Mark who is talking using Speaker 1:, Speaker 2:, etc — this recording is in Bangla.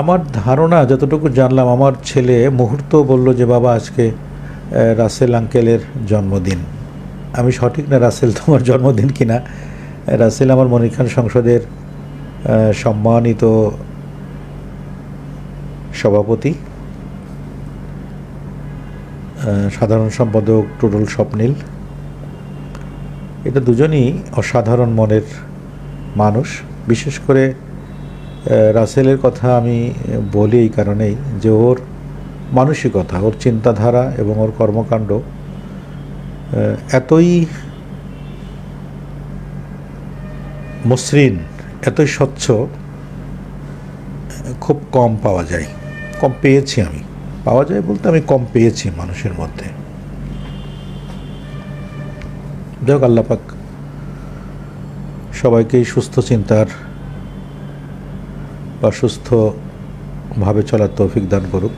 Speaker 1: আমার ধারণা, যতটুকু জানলাম, আমার ছেলে মুহূর্ত বলল যে, বাবা, আজকে রাসেল আঙ্কেলের জন্মদিন। আমি সঠিক না, রাসেল তোমার জন্মদিন কিনা? রাসেল আমার মনির খান সংসদের সম্মানিত সভাপতি সাধারণ সম্পাদক টুডল স্বপ্নীল। এটা দুজনই অসাধারণ মনের মানুষ। বিশেষ করে রাসেলের কথা আমি বলি এই কারণেই যে ওর মানসিকতা, ওর চিন্তাধারা এবং ওর কর্মকাণ্ড এতই মসৃণ, এতই স্বচ্ছ খুব কম পাওয়া যায়। কম পেয়েছি আমি। পাওয়া যায় বলতে আমি কম পেয়েছি মানুষের মধ্যে। যাই হোক, আল্লাপাক সবাইকেই সুস্থ, চিন্তার বা সুস্থভাবে চলার তৌফিক দান করুক।